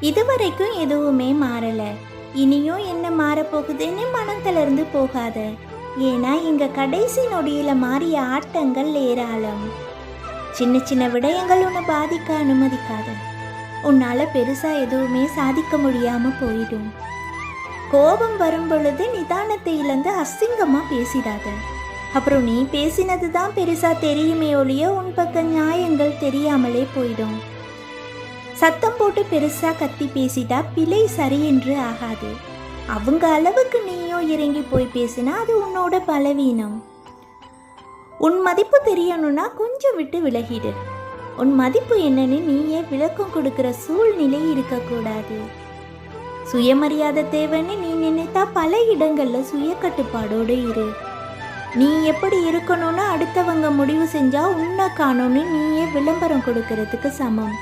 இதுவரைக்கும் எதுவுமே மாறல. இனியும் என்ன மாறப்போகுதுன்னு மனம் தளர்ந்து போகாத. ஏன்னா இங்க கடைசி நொடியில மாறிய ஆட்டங்கள் ஏராளம். சின்ன சின்ன விடயங்கள் உன்னை பாதிக்க அனுமதிக்காத. உன்னால பெருசா எதுவுமே சாதிக்க முடியாம போயிடும். கோபம் வரும் பொழுது நிதானத்தை இழந்து அசிங்கமா பேசிடாத. அப்புறம் நீ பேசினது தான் பெருசா தெரியுமே ஒழிய உன் பக்கம் நியாயங்கள் தெரியாமலே போயிடும். சத்தம் போட்டு பெருசா கத்தி பேசிட்டா பிழை சரி என்று ஆகாது. அவங்க அளவுக்கு நீயும் இறங்கி போய் பேசினா அது உன்னோட பலவீனம். உன் மதிப்பு தெரியணும்னா கொஞ்சம் விட்டு விலகிடு. உன் மதிப்பு என்னன்னு நீயே விளக்கம் கொடுக்கிற சூழ்நிலை இருக்கக்கூடாது. சுயமரியாதை தேவைன்னு நீ நினைத்தா பல இடங்கள்ல சுய கட்டுப்பாடோடு இரு. நீ எப்படி இருக்கணும்னு அடுத்தவங்க முடிவு செஞ்சா உன்னை காணும்னு நீயே விளம்பரம் கொடுக்கறதுக்கு சமம்.